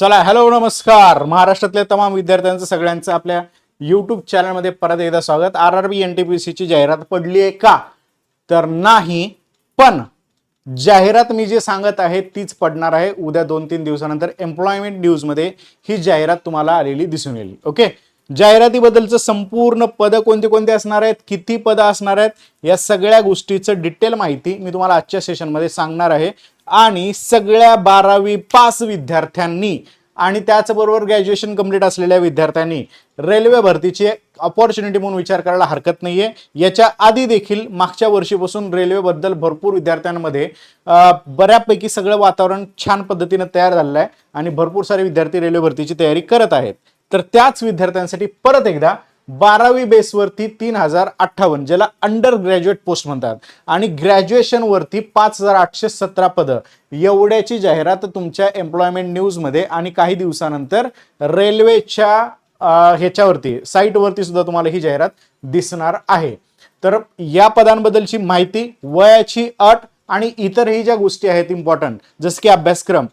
चला हॅलो नमस्कार. महाराष्ट्रातल्या तमाम विद्यार्थ्यांचं सगळ्यांचं आपल्या युट्यूब चॅनलमध्ये परत एकदा स्वागत. R R B N T P सीची जाहिरात पडली आहे का? तर नाही पण जाहिरात मी जे सांगत आहे तीच पडणार आहे. उद्या दोन तीन दिवसानंतर एम्प्लॉयमेंट न्यूजमध्ये ही जाहिरात तुम्हाला आलेली दिसून येईल. ओके जाहिरातीबद्दलचं संपूर्ण पदं कोणती कोणती असणार आहेत? किती पदं असणार आहेत? या सगळ्या गोष्टीचं डिटेल माहिती मी तुम्हाला आजच्या सेशनमध्ये सांगणार आहे. आणि सगळ्या बारावी पास विद्यार्थ्यांनी आणि त्याचबरोबर ग्रॅज्युएशन कंप्लीट असलेल्या विद्यार्थ्यांनी रेल्वे भरतीची ऑपॉर्च्युनिटी म्हणून विचार करायला हरकत नाहीये. याच्या आधी देखील मागच्या वर्षीपासून रेल्वेबद्दल भरपूर विद्यार्थ्यांमध्ये बऱ्यापैकी सगळं वातावरण छान पद्धतीनं तयार झालेलं आहे आणि भरपूर सारे विद्यार्थी रेल्वे भरतीची तयारी करत आहेत. तर त्याच विद्यार्थ्यांसाठी परत एकदा बारावी बेसवरती तीन हजार अठ्ठावन्न ज्याला अंडर ग्रॅज्युएट पोस्ट म्हणतात. आणि ग्रॅज्युएशनवरती पाच हजार आठशे सतरा पदं. एवढ्याची जाहिरात तुमच्या एम्प्लॉयमेंट न्यूजमध्ये आणि काही दिवसानंतर रेल्वेच्या ह्याच्यावरती साईटवरती सुद्धा तुम्हाला ही जाहिरात दिसणार आहे. तर या पदांबद्दलची माहिती वयाची अट आणि इतरही ज्या गोष्टी आहेत इम्पॉर्टंट जसं की अभ्यासक्रम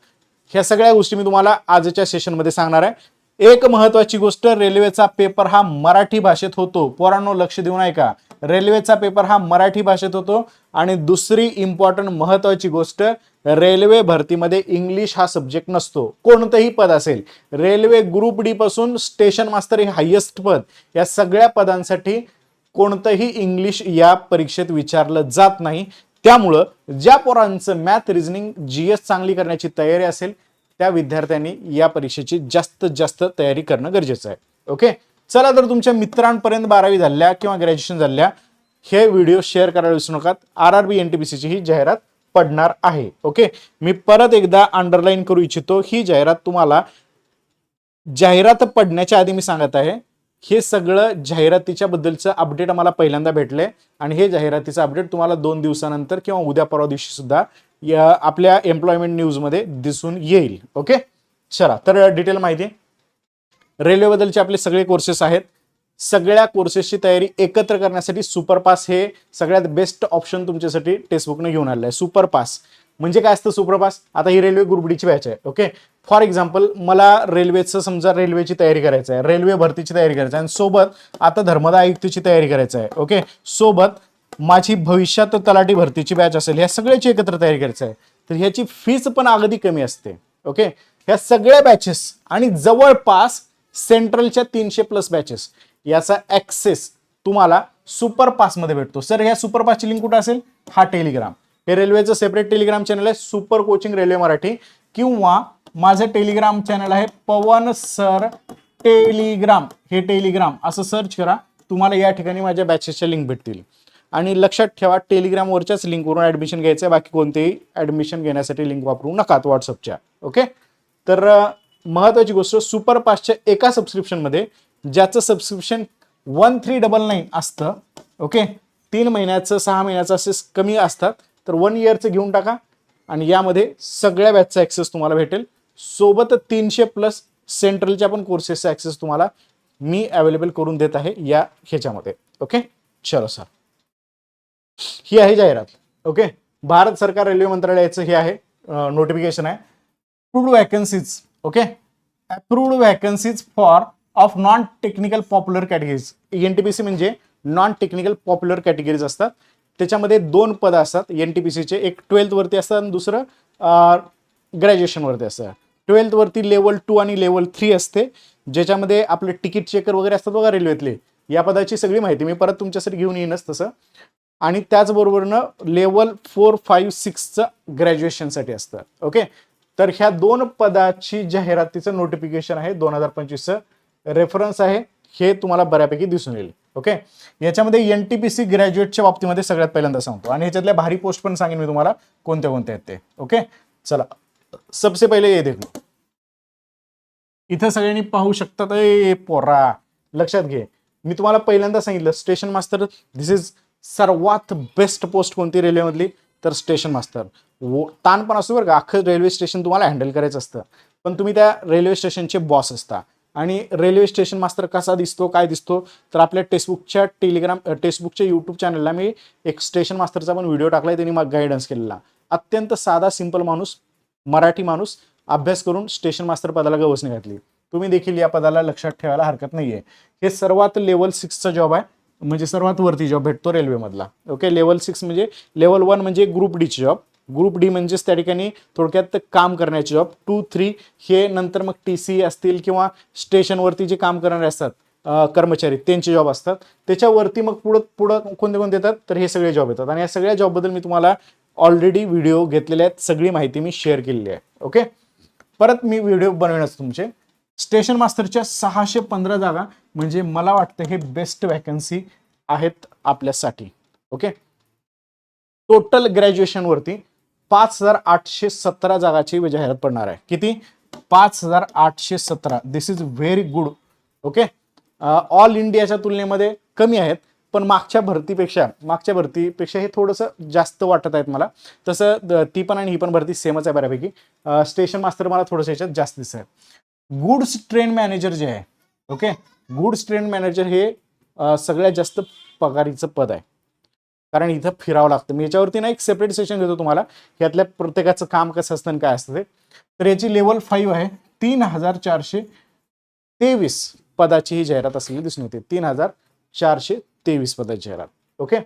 ह्या सगळ्या गोष्टी मी तुम्हाला आजच्या सेशनमध्ये सांगणार आहे. एक महत्वाची गोष्ट रेल्वेचा पेपर हा मराठी भाषेत होतो. पोरांनो लक्ष देऊन ऐका. रेल्वेचा पेपर हा मराठी भाषेत होतो. आणि दुसरी इम्पॉर्टंट महत्वाची गोष्ट रेल्वे भरतीमध्ये इंग्लिश हा सब्जेक्ट नसतो. कोणतंही पद असेल रेल्वे ग्रुप डी पासून स्टेशन मास्तर हे हायेस्ट पद. या सगळ्या पदांसाठी कोणतंही इंग्लिश या परीक्षेत विचारलं जात नाही. त्यामुळं ज्या पोरांचं मॅथ रिझनिंग जी एस चांगली करण्याची तयारी असेल त्या विद्यार्थ्यांनी या परीक्षेची जास्तीत जास्त तयारी करणं गरजेचं आहे. ओके चला तर तुमच्या मित्रांपर्यंत बारावी झाल्या किंवा ग्रॅज्युएशन झाल्या हे व्हिडिओ शेअर करायला विसरू नका R R B N T P सीची ही जाहिरात पडणार आहे. ओके मी परत एकदा अंडरलाईन करू इच्छितो ही जाहिरात तुम्हाला जाहिरात पडण्याच्या आधी मी सांगत आहे. हे सगळं जाहिरातीच्या बद्दलचं अपडेट आम्हाला पहिल्यांदा भेटलंय आणि हे जाहिरातीचं अपडेट तुम्हाला दोन दिवसानंतर किंवा उद्या परवा दिवशी सुद्धा या आपल्या एम्प्लॉयमेंट न्यूजमध्ये दिसून येईल. ओके चला तर डिटेल माहिती रेल्वेबद्दलचे आपले सगळे कोर्सेस आहेत. सगळ्या कोर्सेसची तयारी एकत्र करण्यासाठी सुपरपास हे सगळ्यात बेस्ट ऑप्शन तुमच्यासाठी टेक्स्टबुकने घेऊन आलेलं आहे. सुपरपास म्हणजे काय असतं सुपरपास आता ही रेल्वे ग्रुपडीची बॅच आहे. ओके फॉर एक्झाम्पल मला रेल्वेचं समजा रेल्वेची तयारी करायची आहे. रेल्वे भरतीची तयारी करायची आहे. आणि सोबत आता धर्मदा आयुक्तची तयारी करायची आहे. ओके सोबत माझी भविष्यात तलाठी भरतीची बॅच असेल ह्या सगळ्याची एकत्र तयारी करायचं आहे तर ह्याची फीस पण अगदी कमी असते ओके ह्या सगळ्या बॅचेस आणि जवळपास सेंट्रलच्या तीनशे प्लस बॅचेस याचा ऍक्सेस तुम्हाला सुपर पासमध्ये भेटतो. सर ह्या सुपर पासची लिंक कुठं असेल? हा टेलिग्राम हे रेल्वेचं सेपरेट टेलिग्राम चॅनल आहे सुपर कोचिंग रेल्वे मराठी किंवा माझं टेलिग्राम चॅनल आहे पवन सर टेलिग्राम हे टेलिग्राम असं सर्च करा तुम्हाला या ठिकाणी माझ्या बॅचेसच्या लिंक भेटतील. आणि लक्षात ठेवा टेलिग्रामवरच्याच लिंकवरून ॲडमिशन घ्यायचं आहे. बाकी कोणतेही ॲडमिशन घेण्यासाठी लिंक वापरू नका व्हॉट्सअपच्या ओके तर महत्त्वाची गोष्ट सुपर पासच्या एका सबस्क्रिप्शनमध्ये ज्याचं subscription one three double nine असतं ओके तीन महिन्याचं सहा महिन्याचं असे कमी असतात. तर वन इयरचं घेऊन टाका. आणि यामध्ये सगळ्या बॅचचा ॲक्सेस तुम्हाला भेटेल. सोबत तीनशे प्लस सेंट्रलच्या पण कोर्सेसचा ॲक्सेस तुम्हाला मी अवेलेबल करून देत आहे या ह्याच्यामध्ये. ओके चलो सर ही आहे जाहिरात ओके? भारत सरकार रेल्वे मंत्रालयाचं हे आहे नोटिफिकेशन आहे. Approved vacancies okay? Approved vacancies for off non technical popular categories N T P C म्हणजे नॉन टेक्निकल पॉप्युलर कॅटेगरीज असतात. त्याच्यामध्ये दोन पदं असतात एन टी पी सीचे एक ट्वेल्थवरती असतात आणि दुसरं ग्रॅज्युएशनवरती असतं. ट्वेल्थवरती लेवल टू आणि लेवल थ्री असते. ज्याच्यामध्ये आपले तिकीट चेकर वगैरे असतात बघा रेल्वेतले या पदाची सगळी माहिती मी परत तुमच्यासाठी घेऊन येईनच तसं. आणि त्याचबरोबरनं लेवल फोर फाईव्ह सिक्सचं ग्रॅज्युएशनसाठी असतं. ओके? तर ह्या दोन पदाची जाहिरातीचं नोटिफिकेशन आहे दोन हजार पंचवीसचं. रेफरन्स आहे हे तुम्हाला बऱ्यापैकी दिसून येईल. ओके? याच्यामध्ये एन टी पी सी ग्रॅज्युएटच्या बाबतीमध्ये सगळ्यात पहिल्यांदा सांगतो. आणि ह्याच्यातल्या भारी पोस्ट पण सांगेन मी तुम्हाला कोणत्या कोणत्या आहेत ते. ओके? चला. सबसे पहिले ये देखो. इथं सगळ्यांनी पाहू शकतात ए पोरा. लक्षात घे. मी तुम्हाला पहिल्यांदा सांगितलं स्टेशन मास्टर दिस इज सर्वात बेस्ट पोस्ट कोणती रेल्वेमधली तर स्टेशन मास्टर वो ताण पण असतो बरं का अख्खं रेल्वे स्टेशन तुम्हाला हँडल करायचं असतं. पण तुम्ही त्या रेल्वे स्टेशनचे बॉस असता. आणि रेल्वे स्टेशन मास्तर कसा दिसतो काय दिसतो? तर आपल्या टेक्स्टबुकच्या टेलिग्राम टेक्स्टबुकच्या यूट्यूब चॅनलला मी एक स्टेशन मास्तरचा पण व्हिडिओ टाकला आहे त्यांनी मग गायडन्स केलेला. अत्यंत साधा सिंपल माणूस मराठी माणूस अभ्यास करून स्टेशन मास्तर पदाला गवसणी घातली. तुम्ही देखील या पदाला लक्षात ठेवायला हरकत नाही आहे हे सर्वात लेवल सिक्सचा जॉब आहे. म्हणजे सर्वात वरती जॉब भेटतो रेल्वेमधला ओके लेवल सिक्स म्हणजे लेवल वन म्हणजे ग्रुप डीची जॉब ग्रुप डी म्हणजेच त्या ठिकाणी थोडक्यात काम करण्याचे जॉब टू थ्री हे नंतर मग टी सी असतील किंवा स्टेशनवरती जे काम करणारे असतात कर्मचारी त्यांचे जॉब असतात. त्याच्यावरती मग पुढं पुढं कोणते कोणते येतात? तर हे सगळे जॉब येतात. आणि या सगळ्या जॉबबद्दल मी तुम्हाला ऑलरेडी व्हिडिओ घेतलेले आहेत. सगळी माहिती मी शेअर केलेली आहे. ओके परत मी व्हिडिओ बनवण्यास तुमचे. स्टेशन मास्टरच्या सहाशे पंधरा जागा म्हणजे मला वाटतं हे बेस्ट वॅकन्सी आहेत आपल्यासाठी. ओके टोटल ग्रॅज्युएशनवरती पाच हजार आठशे सतरा जागाची जाहिरात पडणार आहे. किती? पाच हजार आठशे सतरा. This is very good okay all इंडियाच्या तुलनेमध्ये कमी आहेत पण मागच्या भरतीपेक्षा मागच्या भरतीपेक्षा हे थोडंसं जास्त वाटत आहेत मला. तसं ती पण आणि ही पण भरती सेमच आहे बऱ्यापैकी. Uh, स्टेशन मास्टर मला थोडंसं याच्यात जास्त दिसत आहे गुड्स ट्रेन मॅनेजर जे आहे ओके गुड्स ट्रेन मॅनेजर हे सगळ्यात जास्त पगारीचं पद आहे. कारण इथं फिरावं लागतं. मी याच्यावरती ना एक सेपरेट सेशन देतो तुम्हाला. यातल्या प्रत्येकाचं काम कसं असतं आणि काय असतं ते. तर याची लेवल फाईव्ह आहे. तीन हजार चारशे तेवीस पदाची ही जाहिरात असलेली दिसून येते. तीन हजार चारशे तेवीस पदाची जाहिरात. ओके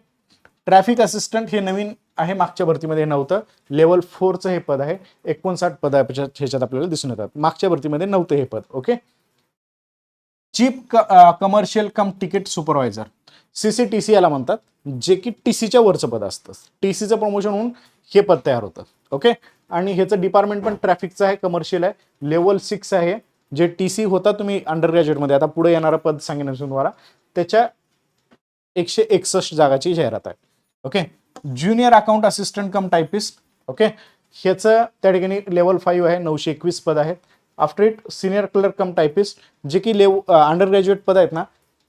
ट्रॅफिक असिस्टंट हे नवीन आहे. मागच्या भरतीमध्ये नव्हतं. लेवल फोरचं हे पद आहे. एकोणसाठ पद आहे ह्याच्यात ह्याच्यात आपल्याला दिसून येतात. मागच्या भरतीमध्ये नव्हतं हे पद. Okay chief commercial cum ticket supervisor C C T C याला म्हणतात जे की टी सीच्या वरचं पद असतं. टी सीचं प्रमोशन होऊन हे पद तयार होतं. ओके आणि ह्याचं डिपार्टमेंट पण ट्रॅफिकचं आहे कमर्शियल आहे. लेवल सिक्स आहे. जे टी सी होता तुम्ही अंडर ग्रॅज्युएटमध्ये आता पुढे येणारं पद सांगेन तुम्हाला. त्याच्या एकशे एकसष्ट जागाची जाहिरात आहे. Okay junior account assistant cum typist okay ह्याचं त्या ठिकाणी लेवल फाईव्ह आहे. नऊशे एकवीस पद आहेत. After it senior clerk cum typist जे की लेव अंडर ग्रॅज्युएट पद आहेत ना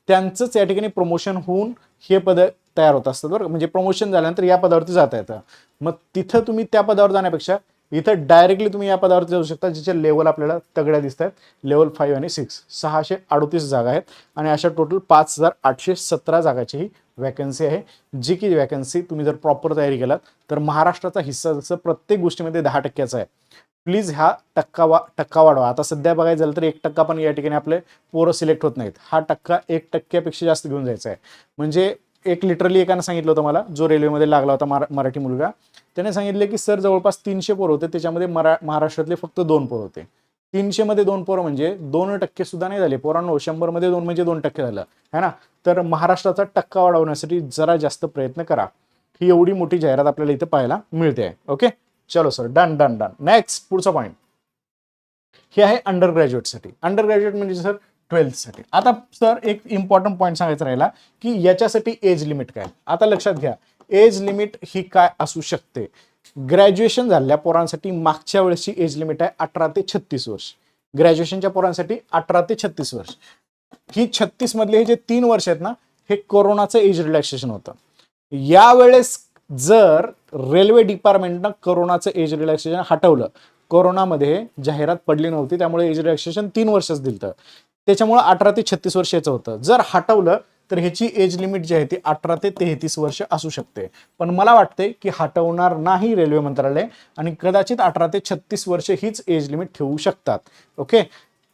त्यांचंच या ठिकाणी प्रमोशन होऊन हे पद तयार होत असतात बरं म्हणजे प्रमोशन झाल्यानंतर या पदावरती जाता येतं. मग तिथं तुम्ही त्या पदावर जाण्यापेक्षा इथं डायरेक्टली तुम्ही या पदावरती जाऊ शकता जिचे लेवल आपल्याला तगड्या दिसत आहेत लेवल फाईव्ह आणि सिक्स सहाशे अडोतीस जागा आहेत आणि अशा टोटल पाच हजार आठशे सतरा जागाची ही वॅकन्सी आहे. जी की वॅकन्सी तुम्ही जर प्रॉपर तयारी केलात तर महाराष्ट्राचा हिस्सा जसं प्रत्येक गोष्टीमध्ये दहा टक्क्याचा आहे. प्लीज हा टक्का वा टक्का वाढवा. आता सध्या बघायचं झालं तर एक टक्का पण या ठिकाणी आपले पोरं सिलेक्ट होत नाहीत. हा टक्का एक टक्क्यापेक्षा जास्त घेऊन जायचा आहे. म्हणजे एक लिटरली एकानं सांगितलं होतं मला जो रेल्वेमध्ये लागला होता मराठी मुलगा. त्याने सांगितलं की सर जवळपास तीनशे पोरं होते. त्याच्यामध्ये मरा महाराष्ट्रातले फक्त दोन पोरं होते. तीनशेमध्ये दोन पोरं म्हणजे दोन टक्के सुद्धा नाही झाले. पोरांनो शंभरमध्ये दोन म्हणजे दोन टक्के झालं. है ना? तर महाराष्ट्राचा टक्का वाढवण्यासाठी जरा जास्त प्रयत्न करा. ही एवढी मोठी जाहिरात आपल्याला इथं पाहायला मिळते. आहे ओके? चलो sir done done done next पुढचा पॉईंट हे आहे अंडर ग्रॅज्युएटसाठी अंडर ग्रॅज्युएट म्हणजे सर ट्वेल्थसाठी आता सर एक इम्पॉर्टंट पॉईंट सांगायचा राहिला की याच्यासाठी एज लिमिट काय? आता लक्षात घ्या एज लिमिट ही काय असू शकते? ग्रॅज्युएशन झालेल्या पोरांसाठी मागच्या वेळेसची एज लिमिट आहे अठरा ते छत्तीस वर्ष. ग्रॅज्युएशनच्या पोरांसाठी अठरा ते छत्तीस वर्ष. ही छत्तीस मधले हे जे तीन वर्ष आहेत ना हे कोरोनाचं एज रिलॅक्सेशन होतं. यावेळेस जर रेल्वे डिपार्टमेंटनं कोरोनाचं एज रिलॅक्सेशन हटवलं कोरोनामध्ये जाहिरात पडली नव्हती त्यामुळे एज रिलॅक्सेशन तीन वर्षच दिलं त्याच्यामुळे अठरा ते छत्तीस वर्ष याचं होतं. जर हटवलं तर ह्याची एज लिमिट जी आहे ती अठरा ते तेहतीस वर्ष असू शकते. पण मला वाटते की हटवणार नाही रेल्वे मंत्रालय आणि कदाचित अठरा ते छत्तीस वर्ष हीच एज लिमिट ठेवू शकतात. ओके?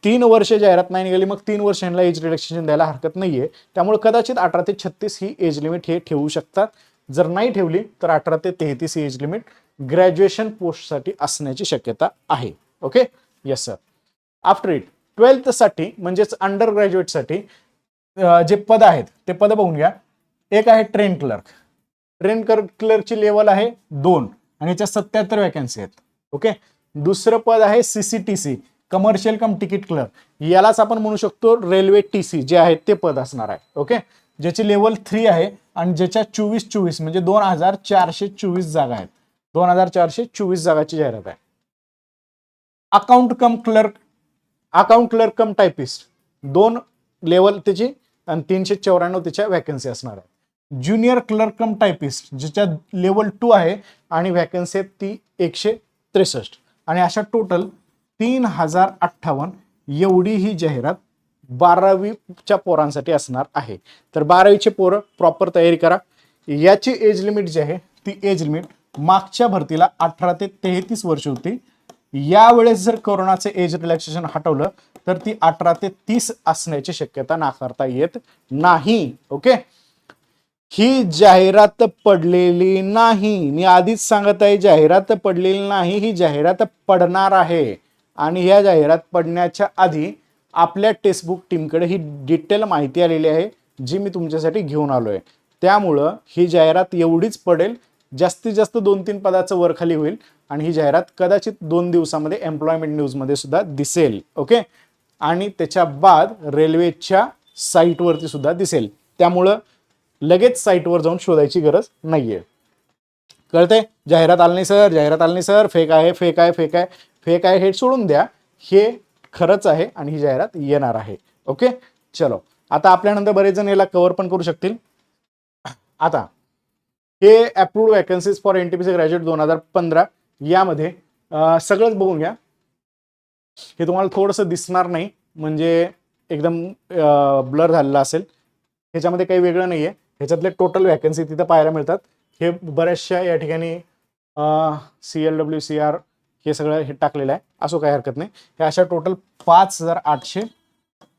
तीन वर्ष जाहिरात नाही निघाली मग तीन वर्ष एज रिलॅक्सेशन द्यायला हरकत नाहीये. त्यामुळे कदाचित अठरा ते छत्तीस ही एज लिमिट हे ठेवू शकतात. जर नाही ठेवली तर अठरा ते तेहतीस एज लिमिट ग्रॅज्युएशन पोस्टसाठी असण्याची शक्यता आहे. Okay yes sir after it ट्वेल्थसाठी म्हणजेच अंडर ग्रॅज्युएटसाठी जे पद आहेत ते पद बघून घ्या. एक आहे ट्रेन क्लर्क ट्रेन क्लर्कची लेवल आहे दोन आणि याच्या सत्याहत्तर वॅकन्सी आहेत. ओके दुसरं पद आहे CCTC commercial cum ticket clerk यालाच आपण म्हणू शकतो रेल्वे टी सी जे आहे ते पद असणार आहे. ओके ज्याची लेवल थ्री आहे आणि ज्याच्या चोवीस चोवीस म्हणजे दोन हजार चारशे चोवीस जागा आहेत. दोन हजार चारशे चोवीस जागाची जाहिरात आहे. Account cum clerk account clerk cum typist दोन लेवल त्याची आणि तीनशे चौऱ्याण्णव त्याच्या वॅकन्सी असणार आहे ज्युनियर क्लर्क कम टायपिस्ट ज्याच्या लेवल टू आहे आणि व्हॅकन्सी आहेत ती एकशे त्रेसष्ट. आणि अशा टोटल तीन हजार अठ्ठावन्न एवढी ही जाहिरात बारावीच्या पोरांसाठी असणार आहे. तर बारावीचे पोरं प्रॉपर तयारी करा. याची एज लिमिट जी आहे ती एज लिमिट मागच्या भरतीला अठरा ते तेहतीस वर्ष होती. यावेळेस जर कोरोनाचे एज रिलॅक्सेशन हटवलं तर ती अठरा ते तीस असण्याची शक्यता नाकारता येत नाही. ओके ही जाहिरात पडलेली नाही. मी आधीच सांगत आहे जाहिरात पडलेली नाही ही जाहिरात पडणार आहे. आणि ह्या जाहिरात पडण्याच्या आधी आपल्या टेक्स्टबुक टीमकडे ही डिटेल माहिती आलेली आहे जी मी तुमच्यासाठी घेऊन आलो आहे त्यामुळं ही जाहिरात एवढीच पडेल जास्तीत जास्त दोन तीन पदाचं वरखाली होईल आणि ही जाहिरात कदाचित दोन दिवसामध्ये एम्प्लॉयमेंट न्यूजमध्ये सुद्धा दिसेल ओके? आणि त्याच्या बाद रेल्वेच्या साईटवरती सुद्धा दिसेल. त्यामुळं लगेच साईटवर जाऊन शोधायची गरज नाही आहे कळते जाहिरात आली नाही सर. जाहिरात आली नाही सर. फेक आहे फेक आहे फेक आहे. फेक आहे हे सोडून द्या. हे खरंच आहे आणि ही जाहिरात येणार आहे. ओके? चलो. आता आपल्यानंतर बरेच जण याला कव्हर पण करू शकतील. आता हे approved vacancies for N T P C graduate दोन हजार पंधरा यामध्ये सगळंच बघून घ्या. हे तुम्हाला थोडंसं दिसणार नाही. म्हणजे एकदम ब्लर झालेलं असेल. ह्याच्यामध्ये काही वेगळं नाही आहे ह्याच्यातले टोटल वॅकन्सी तिथं पाहायला मिळतात. हे बऱ्याचशा या ठिकाणी C L W C R हे सगळं हे टाकलेलं आहे. असो काही हरकत नाही. हे अशा टोटल पाच हजार आठशे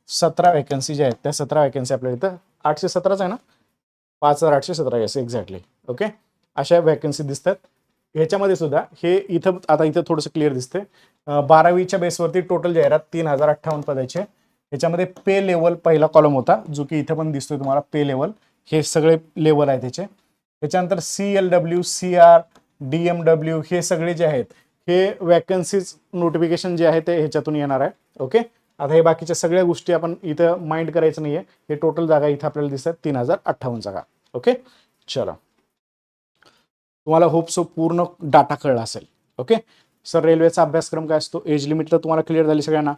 सतरा वॅकन्सी ज्या आहेत त्या सतरा वॅकन्सी आपल्या इथं आठशे सतराच आहे ना? पाच हजार आठशे सतरा येस एक्झॅक्टली ओके अशा वॅकन्सी दिसतात. ह्याच्यामध्ये सुद्धा हे इथं आता इथं थोडंसं क्लिअर दिसतंय. बारावीच्या बेसवरती टोटल जाहिरात तीन हजार अठ्ठावन्न पदाचे. ह्याच्यामध्ये पे लेवल पहिला कॉलम होता जो की इथं पण दिसतोय तुम्हाला पे लेवल हे सगळे लेवल आहे त्याचे त्याच्यानंतर C L W C R D M W हे सगळे जे आहेत हे वॅकन्सीज नोटिफिकेशन जे आहे ते ह्याच्यातून येणार आहे. ओके आता हे बाकीच्या सगळ्या गोष्टी आपण इथं माइंड करायचं नाहीये. हे टोटल जागा इथं आपल्याला दिसतात तीन हजार अठ्ठावन्न जागा. ओके चला. तुम्हाला होप सो पूर्ण डाटा कळला असेल. ओके सर रेल्वेचा अभ्यासक्रम काय असतो? एज लिमिट तर तुम्हाला क्लिअर झाली सगळ्यांना?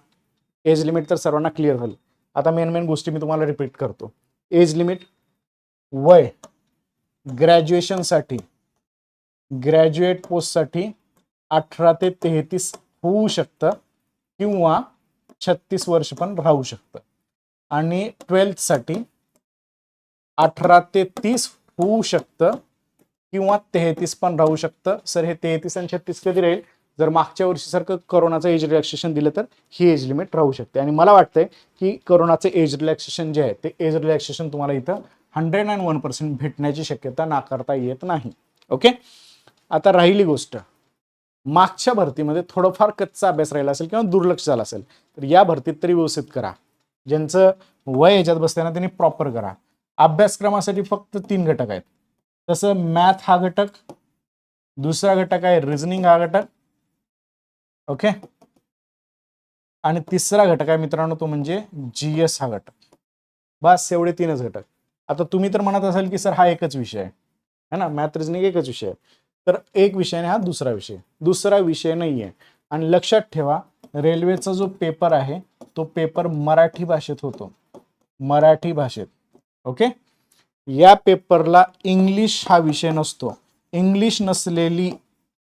एज लिमिट तर सर्वांना क्लिअर झाली. आता मेन मेन गोष्टी मी तुम्हाला रिपीट करतो. एज लिमिट वय ग्रॅज्युएशनसाठी ग्रॅज्युएट पोस्टसाठी अठरा ते तेहतीस होऊ शकतं किंवा छत्तीस वर्ष पण राहू शकतं. आणि ट्वेल्थसाठी अठरा ते तीस होऊ शकतं किंवा तेहतीस पण राहू शकतं. सर हे तेहतीस आणि छत्तीस कधी राहील? जर मागच्या वर्षीसारखं करोनाचं एज रिलॅक्सेशन दिलं तर ही एज लिमिट राहू शकते. आणि मला वाटतंय की करोनाचं एज रिलॅक्सेशन जे आहे ते एज रिलॅक्सेशन तुम्हाला इथं हंड्रेड अँड वन पर्सेंट भेटण्याची शक्यता नाकारता येत नाही. ओके आता राहिली गोष्ट. मागच्या भरतीमध्ये थोडंफार कच्चा अभ्यास राहिला असेल किंवा दुर्लक्ष झाला असेल तर या भरतीत तरी व्यवस्थित करा. ज्यांचं वय याच्यात बसताना त्यांनी प्रॉपर करा. अभ्यासक्रमासाठी फक्त तीन घटक आहेत. तसं मॅथ हा घटक दुसरा घटक आहे रिझनिंग हा घटक ओके आणि तिसरा घटक आहे मित्रांनो तो म्हणजे जी एस हा घटक. बस एवढे तीनच घटक. आता तुम्ही तर म्हणत असाल की सर हा एकच विषय आहे. है ना? मॅथ रिझनिंग एकच विषय आहे. तर एक विषय आणि हा दुसरा विषय. दुसरा विषय नाही आहे आणि लक्षात ठेवा रेल्वेचा जो पेपर आहे तो पेपर मराठी भाषेत होतो. मराठी भाषेत. ओके? या पेपरला इंग्लिश हा विषय नसतो. इंग्लिश नसलेली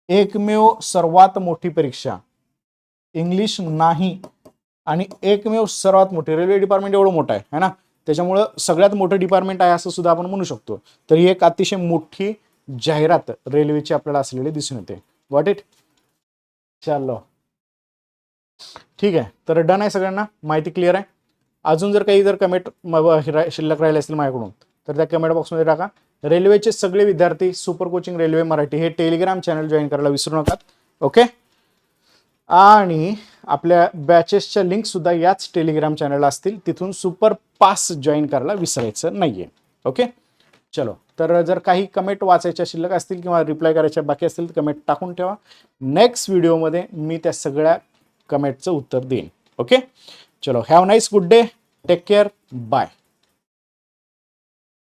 एकमेव सर्वात मोठी परीक्षा. इंग्लिश नाही. आणि एकमेव सर्वात मोठी. रेल्वे डिपार्टमेंट एवढं मोठं आहे है ना? त्याच्यामुळं सगळ्यात मोठं डिपार्टमेंट आहे असं सुद्धा आपण म्हणू शकतो. तर ही एक अतिशय मोठी जाहिरात रेल्वेची आपल्याला असलेली दिसून येते. वॉट इट चाललो. ठीक आहे. तर डन आहे सगळ्यांना? माहिती क्लिअर आहे? अजून जर काही जर कमेंट शिल्लक राहिले असतील माझ्याकडून तर त्या कमेंट बॉक्समध्ये टाका. रेल्वेचे सगळे विद्यार्थी सुपर कोचिंग रेल्वे मराठी हे टेलिग्राम चॅनल जॉईन करायला विसरू नका. ओके आणि आपल्या बॅचेसच्या लिंक सुद्धा याच टेलिग्राम चॅनलला असतील. तिथून सुपर पास जॉईन करायला विसरायचं नाहीये. ओके चलो तर जर काही कमेंट वाचायच्या शिल्लक असतील किंवा रिप्लाय करायच्या बाकी असतील तर कमेंट टाकून ठेवा. नेक्स्ट व्हिडिओमध्ये मी त्या सगळ्या कमेंटचं उत्तर देईन. ओके चलो have nice good day take care bye